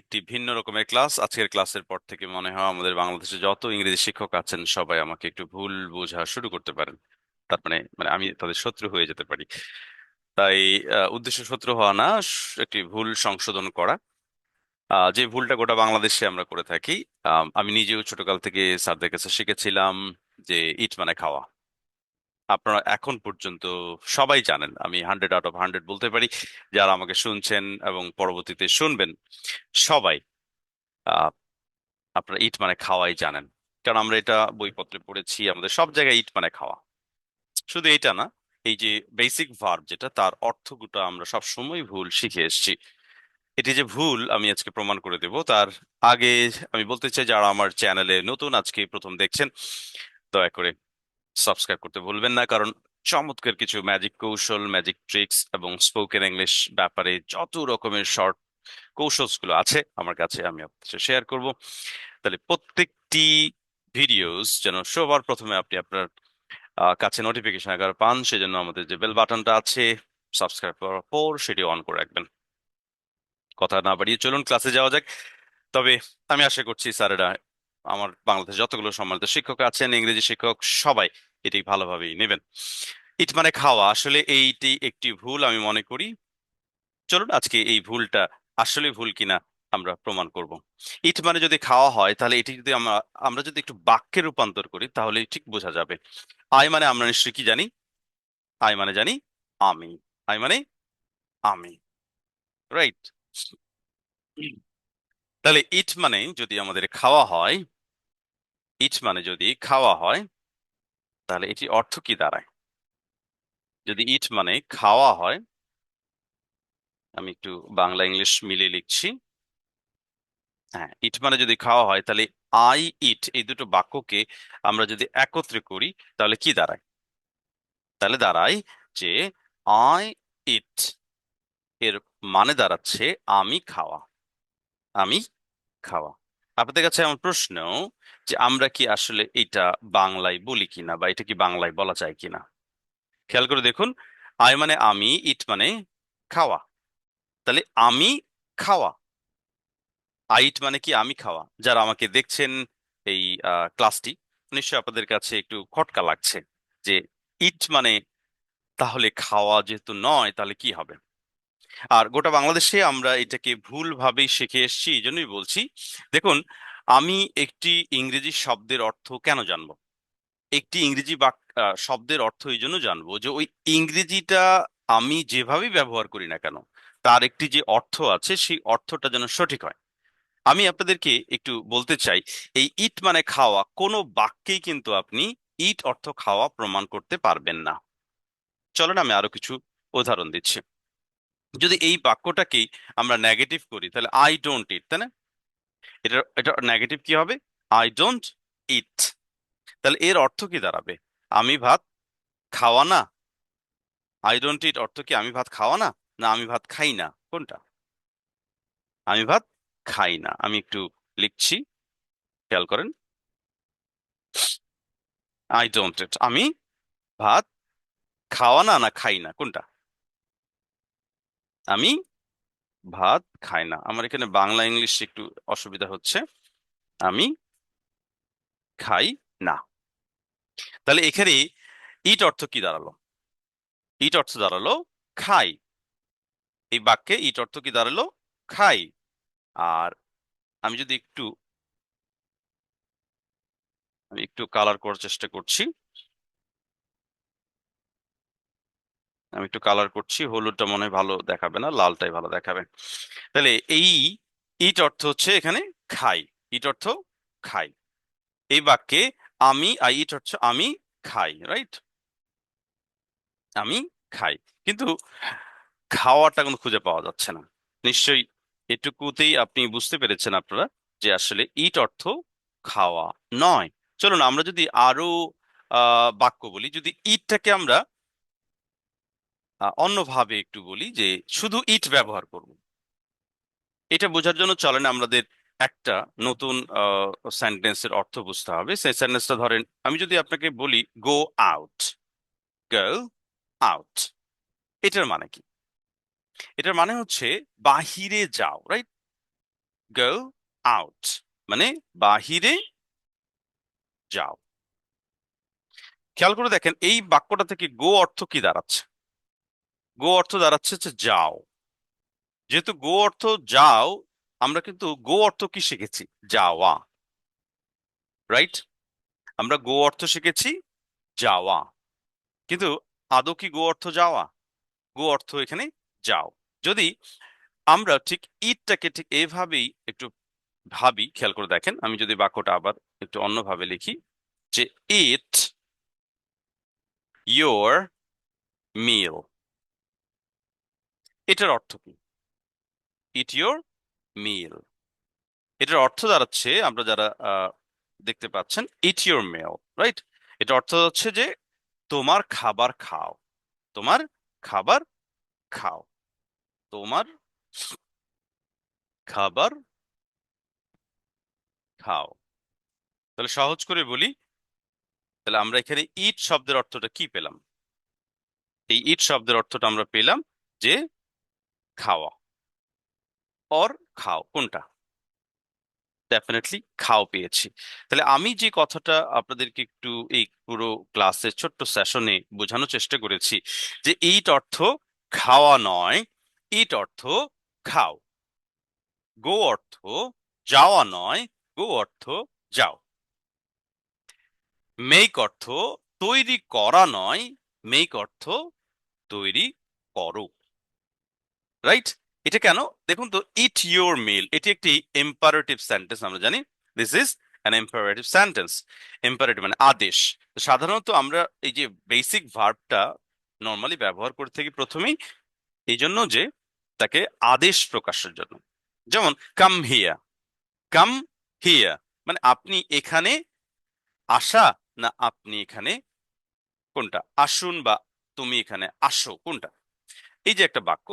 একটি ভিন্ন রকমের ক্লাস। আজকের ক্লাসের পর থেকে মনে হয় আমাদের বাংলাদেশে যত ইংরেজি শিক্ষক আছেন, সবাই আমাকে একটু ভুল বোঝা শুরু করতে পারেন। তার মানে মানে আমি তাদের শত্রু হয়ে যেতে পারি। তাই উদ্দেশ্য শত্রু হওয়া না, একটি ভুল সংশোধন করা। যে ভুলটা গোটা বাংলাদেশে আমরা করে থাকি আমি নিজেও ছোটকাল থেকে স্যারদের কাছে শিখেছিলাম যে, ইট মানে খাওয়া। আপনারা এখন পর্যন্ত সবাই জানেন, আমি হান্ড্রেড আউট অফ হান্ড্রেড বলতে পারি, যারা আমাকে শুনছেন এবং পরবর্তীতে শুনবেন, সবাই আপনারা ইট মানে খাওয়াই জানেন। কারণ আমরা এটা বইপত্রে পড়েছি, আমাদের সব জায়গায় ইট মানে খাওয়া। শুধু এটা না, এই যে বেসিক ভার্ব যেটা, তার অর্থগুলো আমরা সব সময় ভুল শিখে এসেছি। এটি যে ভুল, আমি আজকে প্রমাণ করে দেব। তার আগে আমি বলতে চাই, যারা আমার চ্যানেলে নতুন আজকে প্রথম দেখছেন, দয়া করে সাবস্ক্রাইব করতে ভুলবেন না, কারণ চমৎকার কিছু ম্যাজিক কৌশল ম্যাজিক ট্রিক্স এবং স্পোকেন ইংলিশ ব্যাপারে যত রকমের শর্ট কৌশলগুলো আছে, আমার কাছে আমি আপনার শেয়ার করব। তাহলে প্রত্যেকটি ভিডিওস যেন সবার প্রথমে আপনি আপনার কাছে নোটিফিকেশন আকার পান, সেজন্য আমাদের যে বেল বাটনটা আছে সাবস্ক্রাইব করার পর সেটি অন করে রাখবেন। কথা না বাড়িয়ে চলুন ক্লাসে যাওয়া যাক। তবে আমি আশা করছি স্যারেরা আমার বাংলাদেশে যতগুলো সম্মানিত শিক্ষক আছেন, ইংরেজি শিক্ষক, সবাই এটি ভালোভাবেই নেবেন। ইট মানে খাওয়া, আসলে এইটি একটি ভুল আমি মনে করি। চলুন আজকে এই ভুলটা আসলে ভুল কিনা আমরা প্রমাণ করব। ইট মানে যদি খাওয়া হয়, তাহলে এটি যদি আমরা আমরা যদি একটু বাক্যে রূপান্তর করি তাহলে ঠিক বোঝা যাবে। আই মানে আমরা নিশ্চয়ই কি জানি? আই মানে জানি আমি। আই মানে আমি। রাইট? তাহলে ইট মানে যদি আমাদের খাওয়া হয় ইট মানে যদি খাওয়া হয়, তাহলে এটি অর্থ কি দাঁড়ায়? যদি ইট মানে খাওয়া হয়, আমি একটু বাংলা, ইংলিশ মিলে লিখছি। হ্যাঁ ইট মানে যদি খাওয়া হয়, তাহলে আই ইট এই দুটো বাক্যকে আমরা যদি একত্রে করি, তাহলে কি দাঁড়ায়? তাহলে দাঁড়ায় যে আই ইট এর মানে দাঁড়াচ্ছে আমি খাওয়া আমি খাওয়া। আপনাদের কাছে আমার প্রশ্ন যে, আমরা কি আসলে এটা বাংলায় বলি কিনা বা এটা কি বাংলায় বলা যায় কিনা? খেয়াল করে দেখুন আই মানে আমি, ইট মানে খাওয়া। তাহলে, আমি খাওয়া। আইট মানে কি আমি খাওয়া? যারা আমাকে দেখছেন এই ক্লাসটি, নিশ্চয়ই আপনাদের কাছে একটু খটকা লাগছে যে, ইট মানে তাহলে খাওয়া যেহেতু নয়, তাহলে কি হবে? আর গোটা বাংলাদেশে আমরা এটাকে ভুলভাবেই শিখে এসেছি এই জন্যই বলছি। দেখুন, আমি একটি ইংরেজি শব্দের অর্থ কেন জানব? একটি ইংরেজি বাক শব্দের অর্থ এই জন্য জানব যে ওই ইংরেজিটা আমি যেভাবেই ব্যবহার করি না কেন, তার একটি যে অর্থ আছে, সেই অর্থটা যেন সঠিক হয়। আমি আপনাদেরকে একটু বলতে চাই, এই ইট মানে খাওয়া, কোনো বাক্যেই কিন্তু আপনি ইট অর্থ খাওয়া প্রমাণ করতে পারবেন না। চলেন আমি আরও কিছু উদাহরণ দিচ্ছি। যদি এই বাক্যটাকেই আমরা নেগেটিভ করি, তাহলে আই ডোন্ট ইট তাই না? এটা এটা নেগেটিভ কি হবে? আই ডোন্ট ইট তাহলে এর অর্থ কি দাঁড়াবে? আমি ভাত খাওয়া না। আই ডোন্ট ইট অর্থ কি আমি ভাত খাওয়া না? না, আমি ভাত খাই না। কোনটা? আমি ভাত খাই না। আমি একটু লিখছি। খেয়াল করেন। আই ডোন্ট ইট আমি ভাত খাওয়া না না খাই না। কোনটা? আমি ভাত খাই না। আমার এখানে বাংলা ইংলিশ একটু অসুবিধা হচ্ছে। আমি খাই না। তাহলে এখানে ইট অর্থ কি দাঁড়াল? ইট অর্থ দাঁড়াল খাই। এই বাক্যে ইট অর্থ কি দাঁড়াল? খাই। আর আমি যদি একটু, আমি একটু কালার করার চেষ্টা করছি। আমি একটু কালার করছি, হলুদটা মনে হয় ভালো দেখাবে না, লালটাই ভালো দেখাবে। তাহলে এই ইট অর্থ হচ্ছে এখানে খাই, ইট অর্থ খাই। এই বাক্যে আমি আই ইট অর্থ আমি খাই রাইট আমি খাই। কিন্তু খাওয়াটা কিন্তু খুঁজে পাওয়া যাচ্ছে না। নিশ্চয়ই এটুকুতেই আপনি বুঝতে পেরেছেন আপনারা যে আসলে ইট অর্থ খাওয়া নয়। চলুন আমরা যদি আরও বাক্য বলি, যদি ইটটাকে আমরা অন্যভাবে একটু বলি যে শুধু ইট ব্যবহার করব। এটা বোঝার জন্য চলেন আমাদের একটা নতুন সেন্টেন্সের অর্থ বুঝতে হবে। সেই সেন্টেন্সটা ধরেন, আমি যদি আপনাকে বলি গো আউট গার্ল আউট এটার মানে কি? এটার মানে হচ্ছে, বাহিরে যাও রাইট গার্ল আউট মানে বাহিরে যাও। খেয়াল করে দেখেন, এই বাক্যটা থেকে গো অর্থ কি দাঁড়াচ্ছে? গো অর্থ দাঁড়াচ্ছে হচ্ছে যাও। যেহেতু গো অর্থ যাও, আমরা কিন্তু গো অর্থ কি শিখেছি? যাওয়া। রাইট আমরা গো অর্থ শিখেছি, যাওয়া। কিন্তু আদৌ কি গো অর্থ যাওয়া? গো অর্থ এখানে যাও। যদি আমরা ঠিক ইটটাকে ঠিক এভাবেই একটু ভাবি, খেয়াল করে দেখেন, আমি যদি বাক্যটা আবার একটু অন্যভাবে লিখি, যে ইট, ইয়োর মিল। এটার অর্থ কি? ইট ইয়োর মিল এটার অর্থ দাঁড়াচ্ছে, আমরা যারা দেখতে পাচ্ছেন ইট ইয়োর মেল রাইট এটা অর্থ হচ্ছে যে, তোমার খাবার খাও। তোমার খাবার খাও। তোমার খাবার খাও। তাহলে সহজ করে বলি, তাহলে আমরা এখানে ইট শব্দের অর্থটা কি পেলাম? এই ইট শব্দের অর্থটা আমরা পেলাম যে খাওয়া। অর খাও, কোনটা? ডেফিনেটলি খাও পেয়েছি। তাহলে আমি যে কথাটা আপনাদেরকে একটু এই পুরো ক্লাসের ছোট্ট সেশনে বোঝানোর চেষ্টা করেছি যে ইট অর্থ খাওয়া নয় ইট অর্থ খাও। গো অর্থ যাওয়া নয় গো অর্থ যাও। মেক অর্থ তৈরি করা নয় মেক অর্থ তৈরি করো। রাইট এটা কেন? দেখুন তো ইট ইউর মিল এটি একটি এম্পারেটিভ সেন্টেন্স আমরা জানি। This is an imperative sentence imperative মানে আদেশ। সাধারণত আমরা এই যে বেসিক ভার্বটা নর্মালি ব্যবহার করে থাকি প্রথমেই, এই জন্য যে তাকে আদেশ প্রকাশের জন্য। যেমন কাম হিয়া কাম হিয়া মানে আপনি এখানে আসা না আপনি এখানে কোনটা? আসুন বা তুমি এখানে আসো কোনটা? এই যে একটা বাক্য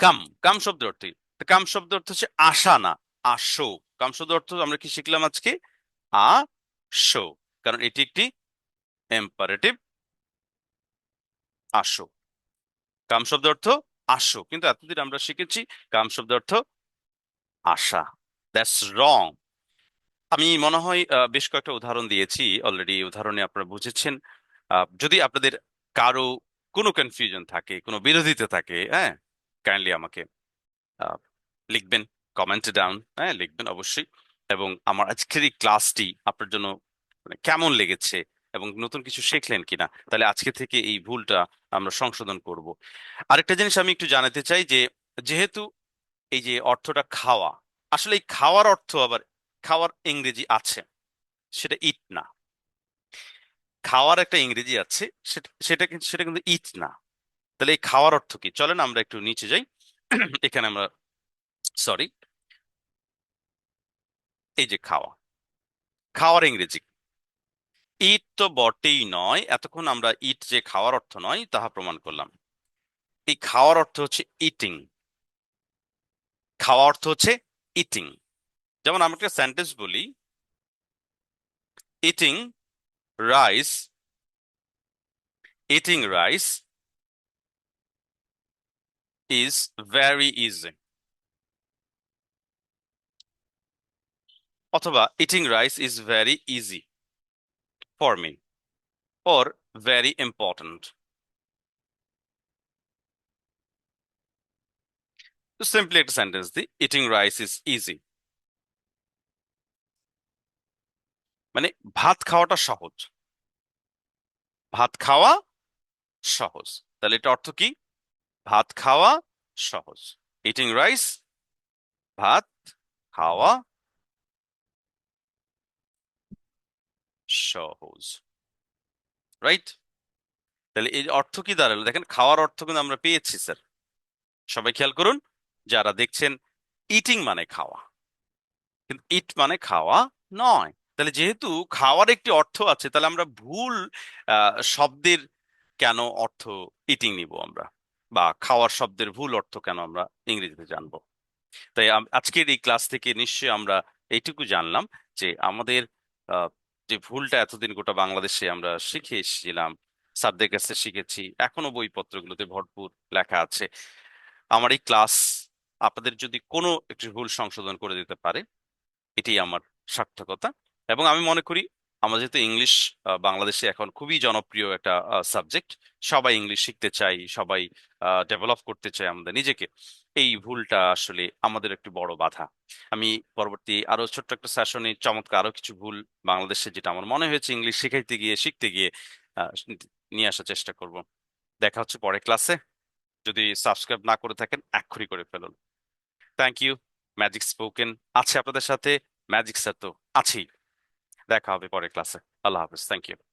কাম কাম শব্দ অর্থ কাম শব্দ অর্থ হচ্ছে আসা না, আসো। কাম শব্দ অর্থ আমরা কি শিখলাম আজকে? আসো। কারণ এটি একটি এম্পারেটিভ আসো। কাম শব্দ অর্থ আসো। কিন্তু এতদিন আমরা শিখেছি কাম শব্দ অর্থ আশা দ্যাটস রং আমি মনে হয় বেশ কয়েকটা উদাহরণ দিয়েছি। অলরেডি উদাহরণে আপনারা বুঝেছেন। যদি আপনাদের কারও কোনো কনফিউশন থাকে, কোনো বিরোধিতা থাকে হ্যাঁ? কাইন্ডলি আমাকে লিখবেন কমেন্টে ডাউন হ্যাঁ? লিখবেন অবশ্যই। এবং আমার আজকের এই ক্লাসটি আপনার জন্য মানে কেমন লেগেছে এবং নতুন কিছু শিখলেন কিনা, তাহলে আজকে থেকে এই ভুলটা আমরা সংশোধন করব। আরেকটা জিনিস আমি একটু জানাতে চাই যে, যেহেতু এই যে অর্থটা খাওয়া, আসলে এই খাওয়ার অর্থ আবার, খাওয়ার ইংরেজি আছে, সেটা ইট না। খাওয়ার একটা ইংরেজি আছে, সেটা সেটা কিন্তু সেটা কিন্তু ইট না। তাহলে এই খাওয়ার অর্থ কি? চলেন আমরা একটু নিচে যাই। এখানে আমরা সরি এই যে খাওয়া, খাওয়ার ইংরেজি। ইট তো বটেই নয়, এতক্ষণ আমরা ইট যে খাওয়ার অর্থ নয়, তাহা প্রমাণ করলাম। এই খাওয়ার অর্থ হচ্ছে ইটিং খাওয়া অর্থ হচ্ছে ইটিং যেমন আমরা একটা বলি eating Rice eating rice is very easy অথবা eating rice is very easy for me or very important. তো সিম্পলি একটা sentence the eating rice is easy মানে ভাত খাওয়াটা সহজ। ভাত খাওয়া সহজ। তাহলে এটা অর্থ কি? ভাত খাওয়া সহজ। ইটিং রাইস ভাত খাওয়া সহজ। রাইট তাহলে এই অর্থ কি দাঁড়াল? দেখেন, খাওয়ার অর্থ কিন্তু আমরা পেয়েছি স্যার সবাই খেয়াল করুন, যারা দেখছেন ইটিং মানে খাওয়া। কিন্তু ইট মানে খাওয়া নয়। তাহলে যেহেতু খাওয়ার একটি অর্থ আছে, তাহলে আমরা ভুল শব্দের কেন অর্থ ইটিং নিব আমরা? বা খাওয়ার শব্দের ভুল অর্থ কেন আমরা ইংরেজিতে জানব? তাই আজকের এই ক্লাস থেকে নিশ্চয়ই আমরা এইটুকু জানলাম যে আমাদের যে ভুলটা এতদিন গোটা বাংলাদেশে আমরা শিখে এসেছিলাম, স্যারদের কাছে শিখেছি, এখনও বইপত্রগুলোতে ভরপুর লেখা আছে। আমার এই ক্লাস আপনাদের যদি কোনো একটি ভুল সংশোধন করে দিতে পারে, এটি আমার সার্থকতা। এবং আমি মনে করি, আমরা যেহেতু ইংলিশ বাংলাদেশে এখন খুবই জনপ্রিয় একটা সাবজেক্ট সবাই ইংলিশ শিখতে চাই সবাই ডেভেলপ করতে চাই আমাদের নিজেকে, এই ভুলটা আসলে আমাদের একটি বড় বাধা। আমি পরবর্তী আরও ছোট্ট একটা সেশনে চমৎকার আরও কিছু ভুল বাংলাদেশে যেটা আমার মনে হয়েছে ইংলিশ শিখাইতে গিয়ে, শিখতে গিয়ে নিয়ে আসার চেষ্টা করব। দেখা হচ্ছে পরের ক্লাসে যদি সাবস্ক্রাইব না করে থাকেন, এক্ষুনি করে ফেলুন। থ্যাংক ইউ ম্যাজিক স্পোকেন আছে আপনাদের সাথে? ম্যাজিক স্যার তো আছেই। দেখা হবে পরের ক্লাসে আল্লাহ হাফিজ। Thank you